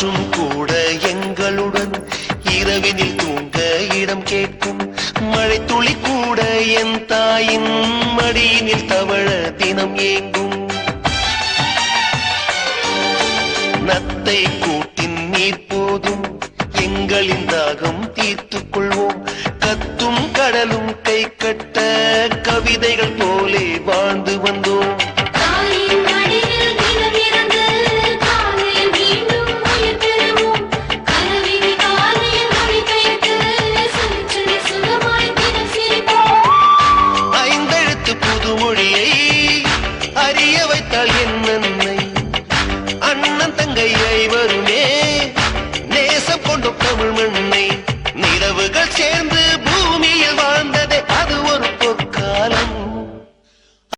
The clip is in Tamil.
காற்றும் கூட எங்களுடன். இரவினில் தூங்க இடம் கேட்கும். மழை துளி கூட என் தாயின் மடியினில் தவழ தினம் ஏங்கும். நத்தை கூட்டின் நீர் போதும். எங்களின் தாகம் தீர்த்துக் கொள்வோம். கத்தும் கடலும் கை கட்ட கவிதைகள் போலே வாழ்ந்து இலங்கையை வருமே. நேசம் கொண்டும் தமிழ் மண்ணை நிலவுகள் சேர்ந்து பூமியில் வாழ்ந்த